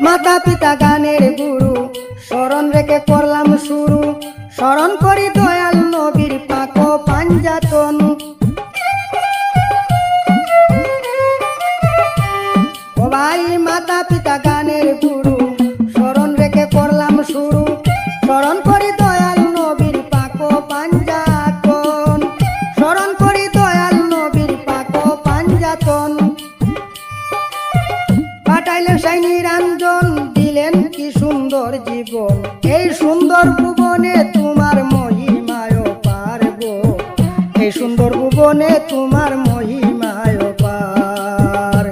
মাতা পিতা গানের গুরু স্মরণ রেখে করলাম শুরু। স্মরণ করি দয়াল পাঠাইলেন সেই নিরঞ্জন দিলেন কি সুন্দর জীবন। এই সুন্দর ভুবনে তোমার মহিমায় পারব। এই সুন্দর ভুবনে তোমার মহিমায় পার।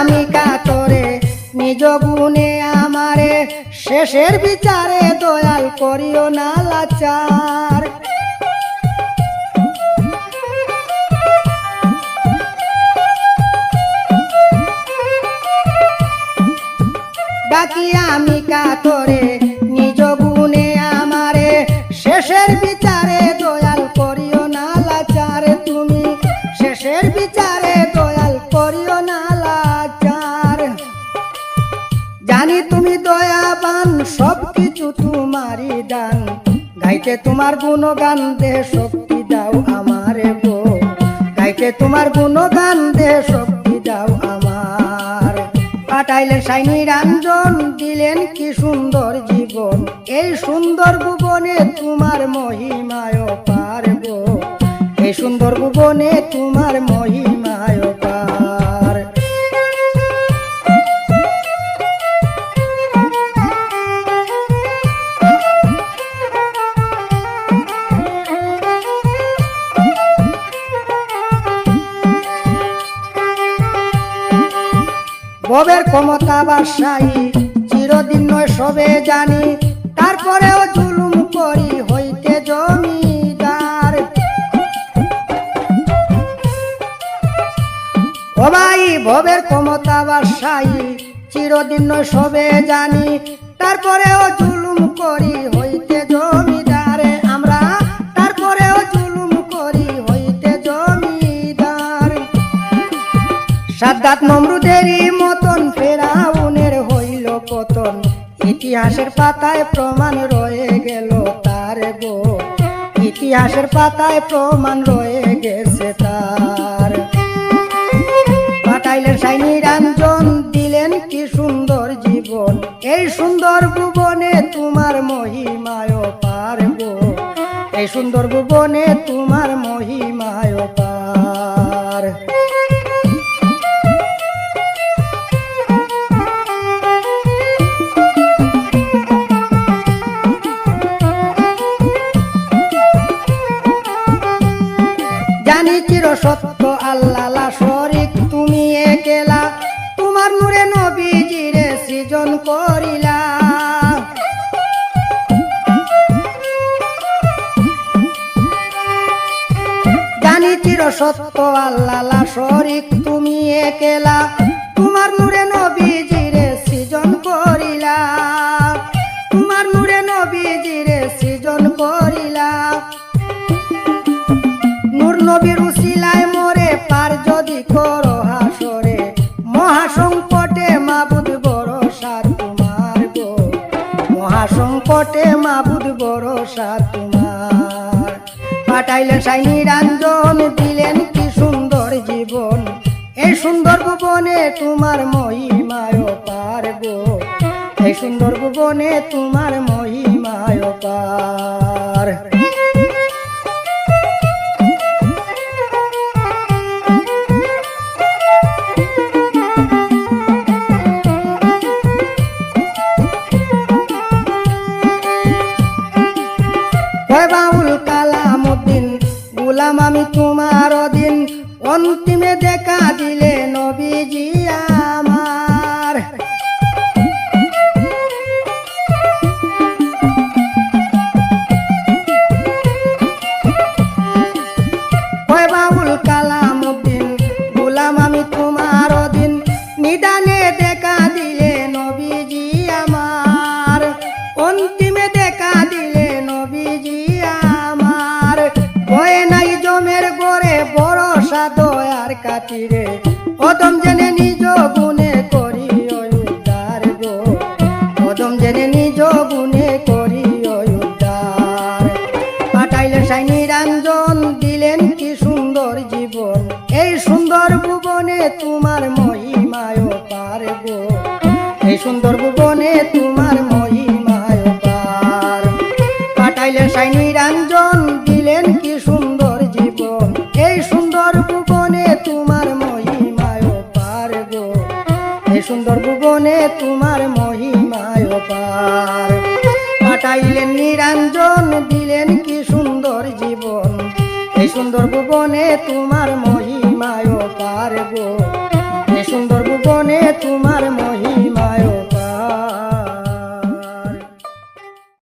আমি নিজ গুণে আমারে শেষের বিচারে দয়াল করিও না লাচার। ডাকি আমি কাতরে সব কিছু তোমারই দান। গাইতে তোমার গুণগান দে, শক্তি দাও আমারে গো। গাইতে তোমার গুণগান দে, শক্তি দাও আমার। পাঠাইলেন সাইনি রাঞ্জন, দিলেন কি সুন্দর জীবন। এই সুন্দর ভুবনে তোমার মহিমায় পার গো এই সুন্দর ভুবনে তোমার ববের ক্ষমতা বাসাই, চিরদিন নয় সবে জানি, তারপরেও জুলুম করি হইতে জমিদার। ভাই, ভবের ক্ষমতা বাসাই, চিরদিন সবে জানি, তারপরেও জুলুম করি হইতে জমিদার। আমরা তারপরেও জুলুম করি হইতে জমিদার। সাদ্দাত নমরুদেরই ইতিহাসের পাতায় প্রমাণ রয়ে গেল তার গো। ইতিহাসের পাতায় প্রমাণ রয়ে গেছে তার। পাঠাইলেন সাই নিরঞ্জন দিলেন কি সুন্দর জীবন। এই সুন্দর ভুবনে তোমার মহিমায় পার গো। এই সুন্দর ভুবনে জানি চির সত্য আল্লাহ শরিক, তুমি একেলা। তোমার নূরে নবীজিরে সৃজন করিলা। জানি চির সত্য আল্লাহ শরিক, তুমি একেলা। তোমার নূরে নবীজিরে মহাসংকটে মাবুদ বরসা তোমার। পাঠাইলেন সাই নিরঞ্জন দিলেন কি সুন্দর জীবন। এই সুন্দর ভুবনে তোমার মহিমায় পার গো। এই সুন্দর ভুবনে তোমার মহিমায় পার তোমার দিন অন্তিমে দেখা দিলে নবীজি আমার। কদম জেনে নিজ গুণে করি গো। কদম জেনে নিজ গুণে করি পাঠাইলে সাই নিরঞ্জন দিলেন কি সুন্দর জীবন। এই সুন্দর ভুবনে তোমার মহিমায় পার গো। এই সুন্দর ভুবনে তোমার মহিমায় পার। পাঠাইলে সাই সুন্দর ভুবনে তোমার মহিমায় পার পাঠাইলেন নিরঞ্জন, দিলেন কি সুন্দর জীবন। এই সুন্দর ভুবনে তোমার মহিমায় পার গো। এই সুন্দর ভুবনে তোমার মহিমায়